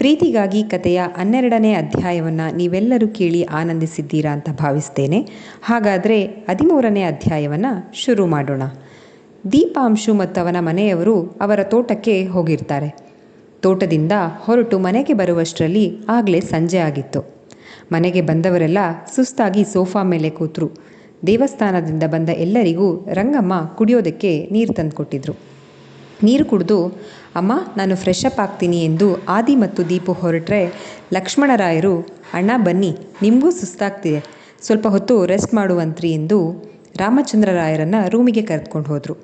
ಪ್ರೀತಿಗಾಗಿ ಕಥೆಯ ಹನ್ನೆರಡನೇ ಅಧ್ಯಾಯವನ್ನು ನೀವೆಲ್ಲರೂ ಕೇಳಿ ಆನಂದಿಸಿದ್ದೀರಾ ಅಂತ ಭಾವಿಸ್ತೇನೆ. ಹಾಗಾದರೆ ಹದಿಮೂರನೇ ಅಧ್ಯಾಯವನ್ನು ಶುರು ಮಾಡೋಣ. ದೀಪಾಂಶು ಮತ್ತು ಅವನ ಮನೆಯವರು ಅವರ ತೋಟಕ್ಕೆ ಹೋಗಿರ್ತಾರೆ. ತೋಟದಿಂದ ಹೊರಟು ಮನೆಗೆ ಬರುವಷ್ಟರಲ್ಲಿ ಆಗಲೇ ಸಂಜೆ ಆಗಿತ್ತು. ಮನೆಗೆ ಬಂದವರೆಲ್ಲ ಸುಸ್ತಾಗಿ ಸೋಫಾ ಮೇಲೆ ಕೂತರು. ದೇವಸ್ಥಾನದಿಂದ ಬಂದ ಎಲ್ಲರಿಗೂ ರಂಗಮ್ಮ ಕುಡಿಯೋದಕ್ಕೆ ನೀರು ತಂದುಕೊಟ್ಟಿದ್ರು. ನೀರು ಕುಡಿದು ಅಮ್ಮ, ನಾನು ಫ್ರೆಶ್ ಅಪ್ ಆಗ್ತೀನಿ ಎಂದು ಆದಿ ಮತ್ತು ದೀಪು ಹೊರಟ್ರೆ ಲಕ್ಷ್ಮಣರಾಯರು, ಅಣ್ಣ, ಬನ್ನಿ, ನಿಮಗೂ ಸುಸ್ತಾಗ್ತಿದೆ. ಸ್ವಲ್ಪ ಹೊತ್ತು ರೆಸ್ಟ್ ಮಾಡುವಂತ್ರಿ ಎಂದು ರಾಮಚಂದ್ರರಾಯರನ್ನು ರೂಮಿಗೆ ಕರೆದುಕೊಂಡು ಹೋದರು.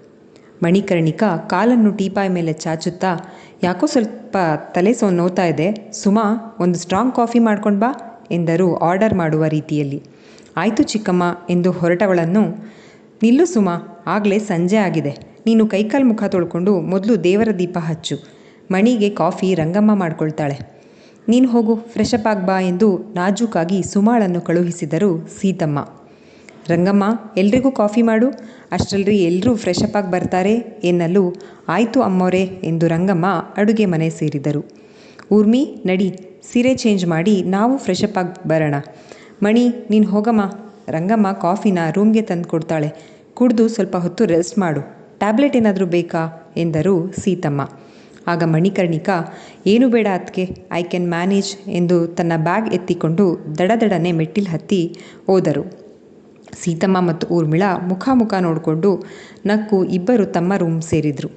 ಮಣಿಕರ್ಣಿಕಾ ಕಾಲನ್ನು ಟೀಪಾಯ್ ಮೇಲೆ ಚಾಚುತ್ತಾ, ಯಾಕೋ ಸ್ವಲ್ಪ ತಲೆ ಸೋ, ನೋತಾ ಇದೆ. ಸುಮಾ, ಒಂದು ಸ್ಟ್ರಾಂಗ್ ಕಾಫಿ ಮಾಡ್ಕೊಂಡು ಬಾ ಎಂದರು ಆರ್ಡರ್ ಮಾಡುವ ರೀತಿಯಲ್ಲಿ. ಆಯಿತು ಚಿಕ್ಕಮ್ಮ ಎಂದು ಹೊರಟವಳನ್ನು, ನಿಲ್ಲು ಸುಮಾ, ಆಗಲೇ ಸಂಜೆ ಆಗಿದೆ. ನೀನು ಕೈಕಾಲು ಮುಖ ತೊಳ್ಕೊಂಡು ಮೊದಲು ದೇವರ ದೀಪ ಹಚ್ಚು. ಮಣಿಗೆ ಕಾಫಿ, ರಂಗಮ್ಮ ಮಾಡ್ಕೊಳ್ತಾಳೆ. ನೀನು ಹೋಗು ಫ್ರೆಶ್ ಅಪ್ ಆಗ್ ಬಾ ಎಂದು ನಾಜೂಕಾಗಿ ಸುಮಾಳನ್ನು ಕಳುಹಿಸಿದರು ಸೀತಮ್ಮ. ರಂಗಮ್ಮ, ಎಲ್ರಿಗೂ ಕಾಫಿ ಮಾಡು. ಅಷ್ಟರಲ್ಲಿ ಎಲ್ಲರೂ ಫ್ರೆಶ್ ಅಪ್ ಆಗಿ ಬರ್ತಾರೆ ಎನ್ನಲು ಆಯಿತು ಅಮ್ಮೋರೆ ಎಂದು ರಂಗಮ್ಮ ಅಡುಗೆ ಮನೆ ಸೇರಿದರು. ಊರ್ಮಿ, ನಡಿ, ಸೀರೆ ಚೇಂಜ್ ಮಾಡಿ ನಾವು ಫ್ರೆಶ್ ಅಪ್ ಆಗಿ ಬರೋಣ. ಮಣಿ, ನೀನು ಹೋಗಮ್ಮ. ರಂಗಮ್ಮ ಕಾಫಿನ ರೂಮ್ಗೆ ತಂದು ಕೊಡ್ತಾಳೆ ಕುಡಿದು ಸ್ವಲ್ಪ ಹೊತ್ತು ರೆಸ್ಟ್ ಮಾಡು. ಟ್ಯಾಬ್ಲೆಟ್ ಏನಾದರೂ ಬೇಕಾ? ಎಂದರು ಸೀತಮ್ಮ. ಆಗ ಮಣಿಕರ್ಣಿಕಾ, ಏನು ಬೇಡ ಅದಕ್ಕೆ ಐ ಕ್ಯಾನ್ ಮ್ಯಾನೇಜ್ ಎಂದು ತನ್ನ ಬ್ಯಾಗ್ ಎತ್ತಿಕೊಂಡು ದಡದಡನೆ ಮೆಟ್ಟಿಲು ಹತ್ತಿ ಹೋದರು. ಸೀತಮ್ಮ ಮತ್ತು ಊರ್ಮಿಳಾ ಮುಖ ಮುಖ ನೋಡಿಕೊಂಡು ನಕ್ಕು ಇಬ್ಬರು ತಮ್ಮ ರೂಮ್ ಸೇರಿದರು.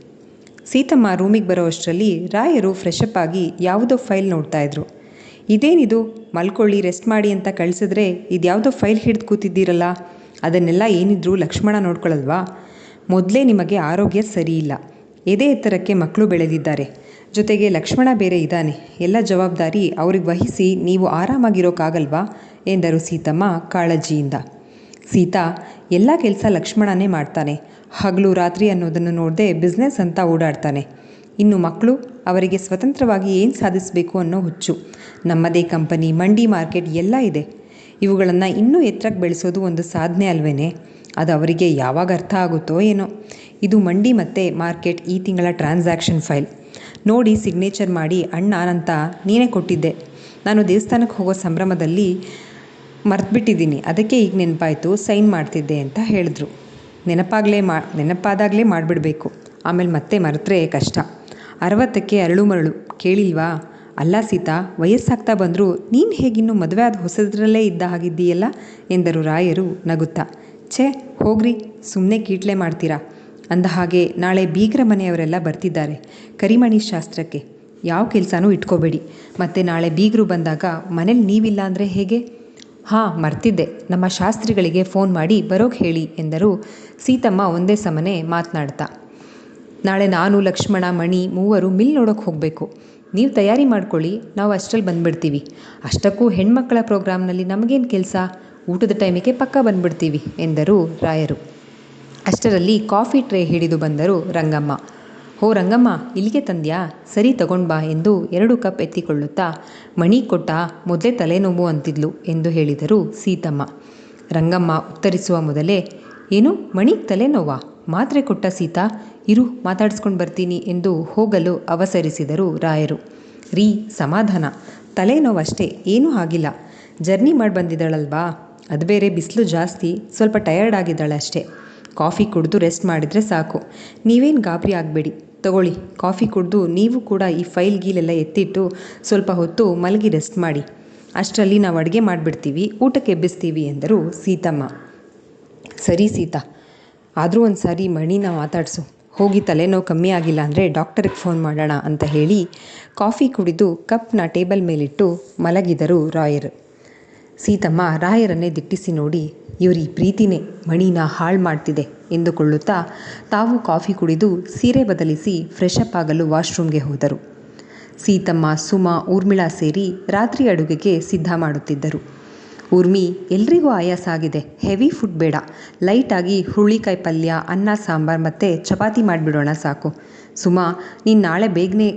ಸೀತಮ್ಮ ರೂಮಿಗೆ ಬರೋವಷ್ಟರಲ್ಲಿ ರಾಯರು ಫ್ರೆಶಪ್ ಆಗಿ ಯಾವುದೋ ಫೈಲ್ ನೋಡ್ತಾ ಇದ್ರು. ಇದೇನಿದು? ಮಲ್ಕೊಳ್ಳಿ, ರೆಸ್ಟ್ ಮಾಡಿ ಅಂತ ಕಳಿಸಿದ್ರೆ ಇದ್ಯಾವುದೋ ಫೈಲ್ ಹಿಡಿದು ಕೂತಿದ್ದೀರಲ್ಲ? ಅದನ್ನೆಲ್ಲ ಏನಿದ್ರು ಲಕ್ಷ್ಮಣ ನೋಡ್ಕೊಳ್ಳಲ್ವಾ ಮೊದಲೇ ನಿಮಗೆ ಆರೋಗ್ಯ ಸರಿಯಿಲ್ಲ ಎದೆ ಎತ್ತರಕ್ಕೆ ಮಕ್ಕಳು ಬೆಳೆದಿದ್ದಾರೆ. ಜೊತೆಗೆ ಲಕ್ಷ್ಮಣ ಬೇರೆ ಇದ್ದಾನೆ. ಎಲ್ಲ ಜವಾಬ್ದಾರಿ ಅವ್ರಿಗೆ ವಹಿಸಿ ನೀವು ಆರಾಮಾಗಿರೋಕ್ಕಾಗಲ್ವಾ ಎಂದರು ಸೀತಮ್ಮ ಕಾಳಜಿಯಿಂದ. ಸೀತಾ, ಎಲ್ಲ ಕೆಲಸ ಲಕ್ಷ್ಮಣನೇ ಮಾಡ್ತಾನೆ. ಹಗಲು ರಾತ್ರಿ ಅನ್ನೋದನ್ನು ನೋಡದೆ ಬಿಸ್ನೆಸ್ ಅಂತ ಓಡಾಡ್ತಾನೆ. ಇನ್ನು ಮಕ್ಕಳು, ಅವರಿಗೆ ಸ್ವತಂತ್ರವಾಗಿ ಏನು ಸಾಧಿಸಬೇಕು ಅನ್ನೋ ಹುಚ್ಚು. ನಮ್ಮದೇ ಕಂಪನಿ ಮಂಡಿ ಮಾರ್ಕೆಟ್ ಎಲ್ಲ ಇದೆ. ಇವುಗಳನ್ನು ಇನ್ನೂ ಎತ್ತರಕ್ಕೆ ಬೆಳೆಸೋದು ಒಂದು ಸಾಧನೆ ಅಲ್ವೇ ಅದು ಅವರಿಗೆ ಯಾವಾಗ ಅರ್ಥ ಆಗುತ್ತೋ ಏನೋ? ಇದು ಮಂಡಿ ಮತ್ತು ಮಾರ್ಕೆಟ್ ಈ ತಿಂಗಳ ಟ್ರಾನ್ಸಾಕ್ಷನ್ ಫೈಲ್. ನೋಡಿ ಸಿಗ್ನೇಚರ್ ಮಾಡಿ, ಅಣ್ಣ ಅಂತ ನೀನೇ ಕೊಟ್ಟಿದ್ದೆ. ನಾನು ದೇವಸ್ಥಾನಕ್ಕೆ ಹೋಗೋ ಸಂಭ್ರಮದಲ್ಲಿ ಮರ್ತ್ಬಿಟ್ಟಿದ್ದೀನಿ. ಅದಕ್ಕೆ ಈಗ ನೆನಪಾಯಿತು, ಸೈನ್ ಮಾಡ್ತಿದ್ದೆ, ಅಂತ ಹೇಳಿದ್ರು. ನೆನಪಾಗಲೇ ಮಾ, ನೆನಪಾದಾಗಲೇ ಮಾಡಿಬಿಡಬೇಕು. ಆಮೇಲೆ ಮತ್ತೆ ಮರೆತ್ರೆ ಕಷ್ಟ. ಅರವತ್ತಕ್ಕೆ ಅರಳು ಮರಳು. ಕೇಳಿಲ್ವಾ? ಅಲ್ಲ ಸೀತಾ, ವಯಸ್ಸಾಗ್ತಾ ಬಂದರೂ ನೀನು ಹೇಗಿನ್ನೂ ಮದುವೆ ಆದ ಹೊಸದರಲ್ಲೇ ಇದ್ದ ಹಾಗಿದ್ದೀಯಲ್ಲ? ಎಂದರು ರಾಯರು ನಗುತ್ತಾ. ಛೇ, ಹೋಗ್ರಿ ಸುಮ್ಮನೆ ಕೀಟ್ಲೆ ಮಾಡ್ತೀರಾ? ಅಂದ ಹಾಗೆ ನಾಳೆ ಬೀಗ್ರ ಮನೆಯವರೆಲ್ಲ ಬರ್ತಿದ್ದಾರೆ, ಕರಿಮಣಿ ಶಾಸ್ತ್ರಕ್ಕೆ. ಯಾವ ಕೆಲಸನೂ ಇಟ್ಕೋಬೇಡಿ. ಮತ್ತು ನಾಳೆ ಬೀಗರು ಬಂದಾಗ ಮನೇಲಿ ನೀವಿಲ್ಲ ಅಂದರೆ ಹೇಗೆ? ಹಾಂ, ಮರ್ತಿದ್ದೆ. ನಮ್ಮ ಶಾಸ್ತ್ರಿಗಳಿಗೆ ಫೋನ್ ಮಾಡಿ ಬರೋಕೆ ಹೇಳಿ, ಎಂದರು ಸೀತಮ್ಮ ಒಂದೇ ಸಮನೆ ಮಾತನಾಡ್ತಾ. ನಾಳೆ ನಾನು, ಲಕ್ಷ್ಮಣ, ಮಣಿ ಮೂವರು ಮಿಲ್ ನೋಡೋಕೆ ಹೋಗಬೇಕು. ನೀವು ತಯಾರಿ ಮಾಡ್ಕೊಳ್ಳಿ, ನಾವು ಅಷ್ಟರಲ್ಲಿ ಬಂದುಬಿಡ್ತೀವಿ. ಅಷ್ಟಕ್ಕೂ ಹೆಣ್ಮಕ್ಕಳ ಪ್ರೋಗ್ರಾಮ್ನಲ್ಲಿ ನಮಗೇನು ಕೆಲಸ? ಊಟದ ಟೈಮಿಗೆ ಪಕ್ಕ ಬಂದ್ಬಿಡ್ತೀವಿ, ಎಂದರು ರಾಯರು. ಅಷ್ಟರಲ್ಲಿ ಕಾಫಿ ಟ್ರೇ ಹಿಡಿದು ಬಂದರು ರಂಗಮ್ಮ. ಹೋ ರಂಗಮ್ಮ, ಇಲ್ಲಿಗೆ ತಂದ್ಯಾ? ಸರಿ ತಗೊಂಡು ಬಾ ಎಂದು ಎರಡು ಕಪ್ ಎತ್ತಿಕೊಳ್ಳುತ್ತಾ, ಮಣಿ ಕೊಟ್ಟ, ಮೊದಲೇ ತಲೆನೋವು ಅಂತಿದ್ಲು ಎಂದು ಹೇಳಿದರು ಸೀತಮ್ಮ. ರಂಗಮ್ಮ ಉತ್ತರಿಸುವ ಮೊದಲೇ, ಏನು ಮಣಿ ತಲೆನೋವಾ? ಮಾತ್ರೆ ಕೊಟ್ಟ ಸೀತಾ, ಇರು, ಮಾತಾಡಿಸ್ಕೊಂಡು ಬರ್ತೀನಿ ಎಂದು ಹೋಗಲು ಅವಸರಿಸಿದರು ರಾಯರು. ರೀ, ಸಮಾಧಾನ. ತಲೆನೋವಷ್ಟೇ, ಏನೂ ಆಗಿಲ್ಲ. ಜರ್ನಿ ಮಾಡಿ ಬಂದಿದ್ದಾಳಲ್ವಾ? ಅದು ಬೇರೆ ಬಿಸಿಲು ಜಾಸ್ತಿ, ಸ್ವಲ್ಪ ಟಯರ್ಡ್ ಆಗಿದ್ದಾಳೆ ಅಷ್ಟೇ. ಕಾಫಿ ಕುಡಿದು ರೆಸ್ಟ್ ಮಾಡಿದರೆ ಸಾಕು. ನೀವೇನು ಗಾಬರಿ ಆಗಬೇಡಿ. ತಗೊಳ್ಳಿ, ಕಾಫಿ ಕುಡಿದು ನೀವು ಕೂಡ ಈ ಫೈಲ್ ಗೀಲೆಲ್ಲ ಎತ್ತಿಟ್ಟು ಸ್ವಲ್ಪ ಹೊತ್ತು ಮಲಗಿ ರೆಸ್ಟ್ ಮಾಡಿ. ಅಷ್ಟರಲ್ಲಿ ನಾವು ಅಡುಗೆ ಮಾಡಿಬಿಡ್ತೀವಿ, ಊಟಕ್ಕೆ ಎಬ್ಬಿಸ್ತೀವಿ ಎಂದರು ಸೀತಮ್ಮ. ಸರಿ ಸೀತಾ ಆದರೂ ಒಂದು ಸಾರಿ ಮಣಿನ ಮಾತಾಡಿಸು. ಹೋಗಿ ತಲೆನೋವು ಕಮ್ಮಿ ಆಗಿಲ್ಲ ಅಂದರೆ ಡಾಕ್ಟರಿಗೆ ಫೋನ್ ಮಾಡೋಣ ಅಂತ ಹೇಳಿ ಕಾಫಿ ಕುಡಿದು ಕಪ್ನ ಟೇಬಲ್ ಮೇಲಿಟ್ಟು ಮಲಗಿದರು ರಾಯರ್. ಸೀತಮ್ಮ ರಾಯರನ್ನೇ ದಿಟ್ಟಿಸಿ ನೋಡಿ, ಇವರಿ ಪ್ರೀತಿನೇ ಮಣಿನ ಹಾಳು ಮಾಡ್ತಿದೆ ಎಂದುಕೊಳ್ಳುತ್ತಾ ತಾವು ಕಾಫಿ ಕುಡಿದು ಸೀರೆ ಬದಲಿಸಿ ಫ್ರೆಶ್ ಅಪ್ ಆಗಲು ವಾಶ್ರೂಮ್ಗೆ ಹೋದರು. ಸೀತಮ್ಮ, ಸುಮಾ, ಊರ್ಮಿಳಾ ಸೇರಿ ರಾತ್ರಿ ಅಡುಗೆಗೆ ಸಿದ್ಧ ಮಾಡುತ್ತಿದ್ದರು. ಊರ್ಮಿ, ಎಲ್ರಿಗೂ ಆಯಾಸ ಆಗಿದೆ. ಹೆವಿ ಫುಡ್ ಬೇಡ. ಲೈಟಾಗಿ ಹುರುಳಿಕಾಯಿ ಪಲ್ಯ, ಅನ್ನ, ಸಾಂಬಾರು ಮತ್ತು ಚಪಾತಿ ಮಾಡಿಬಿಡೋಣ ಸಾಕು. ಸುಮಾ, ನೀನು ನಾಳೆ ಬೇಗನೆ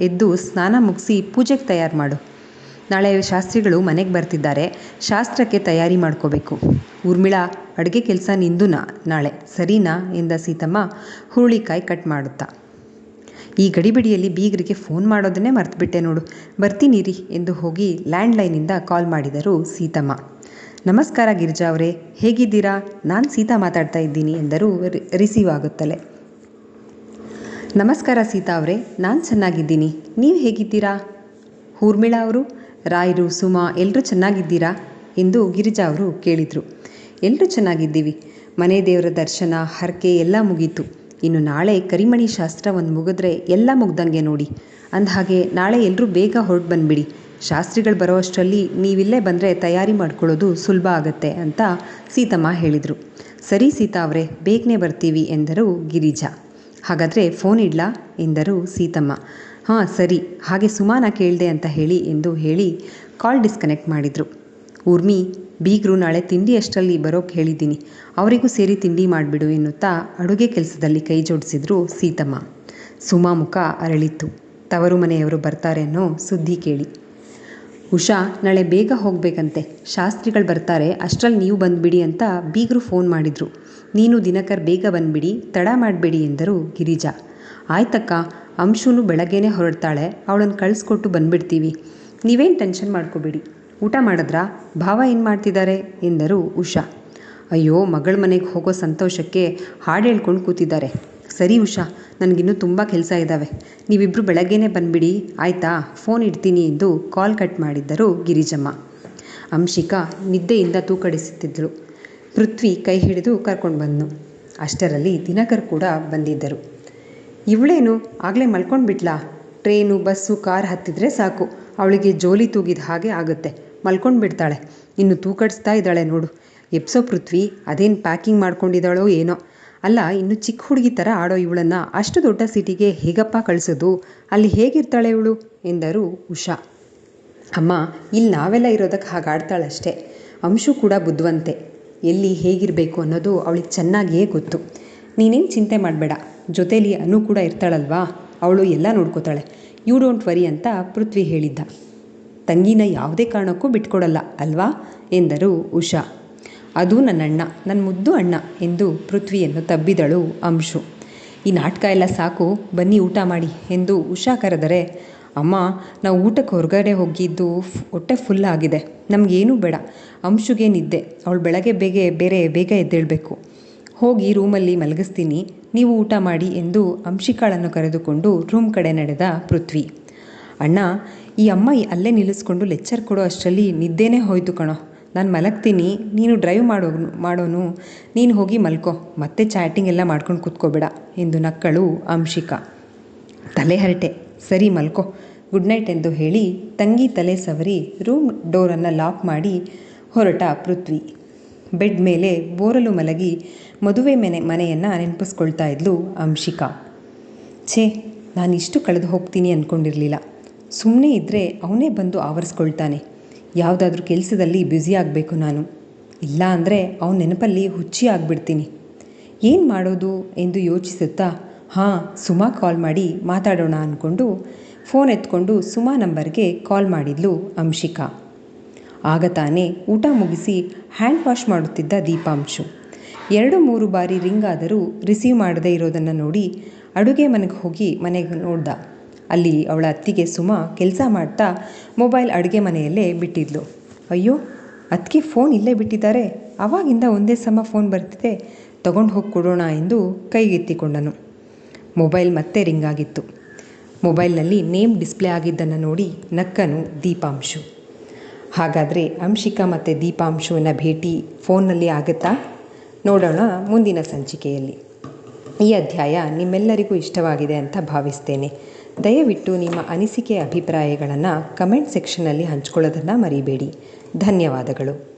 ಎದ್ದು ಸ್ನಾನ ಮುಗಿಸಿ ಪೂಜೆಗೆ ತಯಾರು ಮಾಡು. ನಾಳೆ ಶಾಸ್ತ್ರಿಗಳು ಮನೆಗೆ ಬರ್ತಿದ್ದಾರೆ. ಶಾಸ್ತ್ರಕ್ಕೆ ತಯಾರಿ ಮಾಡ್ಕೋಬೇಕು. ಊರ್ಮಿಳಾ, ಅಡುಗೆ ಕೆಲಸ ನಿಂದುನಾ ನಾಳೆ? ಸರಿನಾ? ಎಂದ ಸೀತಮ್ಮ ಹುರುಳಿಕಾಯಿ ಕಟ್ ಮಾಡುತ್ತಾ. ಈ ಗಡಿಬಿಡಿಯಲ್ಲಿ ಬೀಗರಿಗೆ ಫೋನ್ ಮಾಡೋದನ್ನೇ ಮರ್ತುಬಿಟ್ಟೆ ನೋಡು. ಬರ್ತೀನಿ ರೀ ಎಂದು ಹೋಗಿ ಲ್ಯಾಂಡ್ಲೈನಿಂದ ಕಾಲ್ ಮಾಡಿದರು ಸೀತಮ್ಮ. ನಮಸ್ಕಾರ ಗಿರಿಜಾ ಅವರೇ, ಹೇಗಿದ್ದೀರಾ? ನಾನು ಸೀತಾ ಮಾತಾಡ್ತಾ ಇದ್ದೀನಿ ಎಂದರು ರಿಸೀವ್ ಆಗುತ್ತಲೇ. ನಮಸ್ಕಾರ ಸೀತಾ ಅವರೇ, ನಾನು ಚೆನ್ನಾಗಿದ್ದೀನಿ. ನೀವು ಹೇಗಿದ್ದೀರಾ? ಊರ್ಮಿಳಾ ಅವರು, ರಾಯರು, ಸುಮಾ ಎಲ್ಲರೂ ಚೆನ್ನಾಗಿದ್ದೀರಾ? ಎಂದು ಗಿರಿಜಾ ಅವರು ಕೇಳಿದರು. ಎಲ್ಲರೂ ಚೆನ್ನಾಗಿದ್ದೀವಿ. ಮನೆ ದೇವರ ದರ್ಶನ, ಹರಕೆ ಎಲ್ಲ ಮುಗೀತು. ಇನ್ನು ನಾಳೆ ಕರಿಮಣಿ ಶಾಸ್ತ್ರ ಒಂದು ಮುಗಿದ್ರೆ ಎಲ್ಲ ಮುಗ್ದಂಗೆ ನೋಡಿ. ಅಂದಹಾಗೆ ನಾಳೆ ಎಲ್ಲರೂ ಬೇಗ ಹೊರಟು ಬಂದುಬಿಡಿ. ಶಾಸ್ತ್ರಿಗಳು ಬರೋ ಅಷ್ಟರಲ್ಲಿ ನೀವಿಲ್ಲೇ ಬಂದರೆ ತಯಾರಿ ಮಾಡ್ಕೊಳ್ಳೋದು ಸುಲಭ ಆಗತ್ತೆ ಅಂತ ಸೀತಮ್ಮ ಹೇಳಿದರು. ಸರಿ ಸೀತಾ ಅವರೇ, ಬೇಗನೆ ಬರ್ತೀವಿ ಎಂದರು ಗಿರಿಜಾ. ಹಾಗಾದರೆ ಫೋನ್ ಇಡ್ಲಾ? ಎಂದರು ಸೀತಮ್ಮ. ಹಾಂ, ಸರಿ. ಹಾಗೆ ಸುಮಾನ ಕೇಳಿದೆ ಅಂತ ಹೇಳಿ ಎಂದು ಹೇಳಿ ಕಾಲ್ ಡಿಸ್ಕನೆಕ್ಟ್ ಮಾಡಿದರು. ಊರ್ಮಿ ಬೀಗರು ನಾಳೆ ತಿಂಡಿ ಅಷ್ಟರಲ್ಲಿ ಬರೋಕ್ಕೆ ಹೇಳಿದ್ದೀನಿ. ಅವರಿಗೂ ಸೇರಿ ತಿಂಡಿ ಮಾಡಿಬಿಡು ಎನ್ನುತ್ತಾ ಅಡುಗೆ ಕೆಲಸದಲ್ಲಿ ಕೈ ಜೋಡಿಸಿದ್ರು ಸೀತಮ್ಮ. ಸುಮಾ ಮುಖ ಅರಳಿತ್ತು. ತವರು ಮನೆಯವರು ಬರ್ತಾರೆ ಅನ್ನೋ ಸುದ್ದಿ ಕೇಳಿ. ಉಷಾ, ನಾಳೆ ಬೇಗ ಹೋಗಬೇಕಂತೆ. ಶಾಸ್ತ್ರಿಗಳು ಬರ್ತಾರೆ, ಅಷ್ಟರಲ್ಲಿ ನೀವು ಬಂದುಬಿಡಿ ಅಂತ ಬೀಗರು ಫೋನ್ ಮಾಡಿದರು. ನೀನು ದಿನಕರ್ ಬೇಗ ಬಂದುಬಿಡಿ, ತಡ ಮಾಡಬೇಡಿ ಎಂದರು ಗಿರಿಜಾ. ಆಯ್ತಕ್ಕ, ಅಂಶುನು ಬೆಳಗ್ಗೆನೇ ಹೊರಡ್ತಾಳೆ, ಅವಳನ್ನು ಕಳಿಸ್ಕೊಟ್ಟು ಬಂದುಬಿಡ್ತೀವಿ. ನೀವೇನು ಟೆನ್ಷನ್ ಮಾಡ್ಕೋಬೇಡಿ. ಊಟ ಮಾಡಿದ್ರಾ? ಭಾವ ಏನು ಮಾಡ್ತಿದ್ದಾರೆ ಎಂದರು ಉಷಾ. ಅಯ್ಯೋ, ಮಗಳ ಮನೆಗೆ ಹೋಗೋ ಸಂತೋಷಕ್ಕೆ ಹಾಡು ಹೇಳ್ಕೊಂಡು ಕೂತಿದ್ದಾರೆ. ಸರಿ ಉಷಾ, ನನಗಿನ್ನೂ ತುಂಬ ಕೆಲಸ ಇದ್ದಾವೆ ನೀವಿಬ್ಬರು ಬೆಳಗ್ಗೆನೇ ಬಂದ್ಬಿಡಿ, ಆಯಿತಾ? ಫೋನ್ ಇಡ್ತೀನಿ ಎಂದು ಕಾಲ್ ಕಟ್ ಮಾಡಿದ್ದರು ಗಿರಿಜಮ್ಮ. ಅಂಶಿಕಾ ನಿದ್ದೆಯಿಂದ ತೂಕಡಿಸುತ್ತಿದ್ದಳು ಪೃಥ್ವಿ ಕೈ ಹಿಡಿದು ಕರ್ಕೊಂಡು ಬಂದನು. ಅಷ್ಟರಲ್ಲಿ ದಿನಕರ್ ಕೂಡ ಬಂದಿದ್ದರು. ಇವಳೇನು? ಆಗಲೇ ಮಲ್ಕೊಂಡು ಬಿಟ್ಲಾ ಟ್ರೇನು, ಬಸ್ಸು, ಕಾರ್ ಹತ್ತಿದ್ರೆ ಸಾಕು. ಅವಳಿಗೆ ಜೋಲಿ ತೂಗಿದ ಹಾಗೆ ಆಗುತ್ತೆ. ಮಲ್ಕೊಂಡು ಬಿಡ್ತಾಳೆ. ಇನ್ನು ತೂಕಡಿಸ್ತಾ ಇದ್ದಾಳೆ ನೋಡು. ಎಪ್ಸೋ ಪೃಥ್ವಿ, ಅದೇನು ಪ್ಯಾಕಿಂಗ್ ಮಾಡ್ಕೊಂಡಿದ್ದಾಳೋ ಏನೋ. ಅಲ್ಲ, ಇನ್ನು ಚಿಕ್ಕ ಹುಡುಗಿ ಥರ ಆಡೋ ಇವಳನ್ನು ಅಷ್ಟು ದೊಡ್ಡ ಸಿಟಿಗೆ ಹೇಗಪ್ಪ ಕಳಿಸೋದು? ಅಲ್ಲಿ ಹೇಗಿರ್ತಾಳೆ ಇವಳು? ಎಂದರು ಉಷಾ. ಅಮ್ಮ, ಇಲ್ಲಿ ನಾವೆಲ್ಲ ಇರೋದಕ್ಕೆ ಹಾಗೆ ಆಡ್ತಾಳಷ್ಟೇ ಅಂಶು ಕೂಡ ಬುದ್ಧವಂತೆ. ಎಲ್ಲಿ ಹೇಗಿರಬೇಕು ಅನ್ನೋದು ಅವಳಿಗೆ ಚೆನ್ನಾಗಿಯೇ ಗೊತ್ತು. ನೀನೇನು ಚಿಂತೆ ಮಾಡಬೇಡ. ಜೊತೇಲಿ ಅನು ಕೂಡ ಇರ್ತಾಳಲ್ವಾ? ಅವಳು ಎಲ್ಲ ನೋಡ್ಕೋತಾಳೆ. ಯು ಡೋಂಟ್ ವರಿ ಅಂತ ಪೃಥ್ವಿ ಹೇಳಿದ್ದ. ತಂಗಿನ ಯಾವುದೇ ಕಾರಣಕ್ಕೂ ಬಿಟ್ಕೊಡಲ್ಲ, ಅಲ್ವಾ? ಎಂದರು ಉಷಾ. ಅದು ನನ್ನ ಅಣ್ಣ, ನನ್ನ ಮುದ್ದು ಅಣ್ಣ ಎಂದು ಪೃಥ್ವಿಯನ್ನು ತಬ್ಬಿದಳು ಅಂಶು. ಈ ನಾಟಕ ಎಲ್ಲ ಸಾಕು, ಬನ್ನಿ ಊಟ ಮಾಡಿ ಎಂದು ಉಷಾ ಕರೆದರೆ, ಅಮ್ಮ, ನಾವು ಊಟಕ್ಕೆ ಹೊರಗಡೆ ಹೋಗಿದ್ದು ಹೊಟ್ಟೆ ಫುಲ್ ಆಗಿದೆ, ನಮಗೇನೂ ಬೇಡ, ಅಂಶುಗೆ ನಿದ್ದೆ, ಅವಳು ಬೆಳಗ್ಗೆ ಬೇಗ, ಬೇರೆ ಬೇಗ ಎದ್ದೇಳಬೇಕು. ಹೋಗಿ ರೂಮಲ್ಲಿ ಮಲಗಿಸ್ತೀನಿ, ನೀವು ಊಟ ಮಾಡಿ ಎಂದು ಅಂಶಿಕಾಳನ್ನು ಕರೆದುಕೊಂಡು ರೂಮ್ ಕಡೆ ನಡೆದ ಪೃಥ್ವಿ. ಅಣ್ಣ, ಈ ಅಮ್ಮ ಅಲ್ಲೇ ನಿಲ್ಲಿಸ್ಕೊಂಡು ಲೆಕ್ಚರ್ ಕೊಡೋ ಅಷ್ಟರಲ್ಲಿ ನಿದ್ದೆನೇ ಹೋಯ್ತು ಕಣೋ. ನಾನು ಮಲಗ್ತೀನಿ, ನೀನು ಡ್ರೈವ್ ಮಾಡೋ, ಮಾಡೋನು. ನೀನು ಹೋಗಿ ಮಲ್ಕೋ, ಮತ್ತೆ ಚಾಟಿಂಗ್ ಎಲ್ಲ ಮಾಡ್ಕೊಂಡು ಕೂತ್ಕೋಬೇಡ, ಎಂದು ನಕ್ಕಳು ಅಂಶಿಕಾ. ತಲೆ ಹರಟೆ. ಸರಿ, ಮಲ್ಕೋ. ಗುಡ್ ನೈಟ್ ಎಂದು ಹೇಳಿ ತಂಗಿ ತಲೆ ಸವರಿ ರೂಮ್ ಡೋರನ್ನು ಲಾಕ್ ಮಾಡಿ ಹೊರಟ ಪೃಥ್ವಿ. ಬೆಡ್ ಮೇಲೆ ಬೋರಲು ಮಲಗಿ ಮದುವೆ ಮನೆ, ಮನೆಯನ್ನು ನೆನಪಿಸ್ಕೊಳ್ತಾ ಇದ್ಲು ಅಂಶಿಕಾ. ಛೇ ಇಷ್ಟು ಕಳೆದು ಹೋಗ್ತೀನಿ ಅಂದ್ಕೊಂಡಿರಲಿಲ್ಲ ಸುಮ್ಮನೆ ಇದ್ದರೆ ಅವನೇ ಬಂದು ಆವರಿಸ್ಕೊಳ್ತಾನೆ. ಯಾವುದಾದ್ರೂ ಕೆಲಸದಲ್ಲಿ ಬ್ಯುಸಿ ಆಗಬೇಕು ನಾನು. ಇಲ್ಲ ಅಂದರೆ ಅವನ ನೆನಪಲ್ಲಿ ಹುಚ್ಚಿ ಆಗಿಬಿಡ್ತೀನಿ. ಏನು ಮಾಡೋದು ಎಂದು ಯೋಚಿಸುತ್ತಾ, ಹಾಂ, ಸುಮಾ ಕಾಲ್ ಮಾಡಿ ಮಾತಾಡೋಣ ಅಂದ್ಕೊಂಡು ಫೋನ್ ಎತ್ಕೊಂಡು ಸುಮಾ ನಂಬರ್ಗೆ ಕಾಲ್ ಮಾಡಿದ್ಲು ಅಂಶಿಕಾ. ಆಗ ತಾನೇ ಊಟ ಮುಗಿಸಿ ಹ್ಯಾಂಡ್ ವಾಶ್ ಮಾಡುತ್ತಿದ್ದ ದೀಪಾಂಶು. ಎರಡು ಮೂರು ಬಾರಿ ರಿಂಗ್ ಆದರೂ ರಿಸೀವ್ ಮಾಡದೇ ಇರೋದನ್ನು ನೋಡಿ ಅಡುಗೆ ಮನೆಗೆ ಹೋಗಿ ಮನೆಗೆ ನೋಡ್ದ. ಅಲ್ಲಿ ಅವಳ ಅತ್ತಿಗೆ ಸುಮಾ ಕೆಲಸ ಮಾಡ್ತಾ ಮೊಬೈಲ್ ಅಡುಗೆ ಮನೆಯಲ್ಲೇ ಬಿಟ್ಟಿದ್ಲು. ಅಯ್ಯೋ, ಅತ್ತಿಗೆ ಫೋನ್ ಇಲ್ಲೇ ಬಿಟ್ಟಿದ್ದಾರೆ. ಅವಾಗಿಂದ ಒಂದೇ ಸಮ ಫೋನ್ ಬರ್ತಿದೆ. ತಗೊಂಡು ಹೋಗಿ ಕೊಡೋಣ ಎಂದು ಕೈಗೆತ್ತಿಕೊಂಡನು ಮೊಬೈಲ್ ಮತ್ತೆ ರಿಂಗ್ ಆಗಿತ್ತು. ಮೊಬೈಲ್ನಲ್ಲಿ ನೇಮ್ ಡಿಸ್ಪ್ಲೇ ಆಗಿದ್ದನ್ನು ನೋಡಿ ನಕ್ಕನು ದೀಪಾಂಶು. ಹಾಗಾದರೆ ಅಂಶಿಕಾ ಮತ್ತು ದೀಪಾಂಶುವಿನ ಭೇಟಿ ಫೋನ್ನಲ್ಲಿ ಆಗುತ್ತಾ? ನೋಡೋಣ ಮುಂದಿನ ಸಂಚಿಕೆಯಲ್ಲಿ. ಈ ಅಧ್ಯಾಯ ನಿಮ್ಮೆಲ್ಲರಿಗೂ ಇಷ್ಟವಾಗಿದೆ ಅಂತ ಭಾವಿಸ್ತೇನೆ. ದಯವಿಟ್ಟು ನಿಮ್ಮ ಅನಿಸಿಕೆ ಅಭಿಪ್ರಾಯಗಳನ್ನು ಕಮೆಂಟ್ ಸೆಕ್ಷನಲ್ಲಿ ಹಂಚ್ಕೊಳ್ಳೋದನ್ನು ಮರಿಬೇಡಿ. ಧನ್ಯವಾದಗಳು.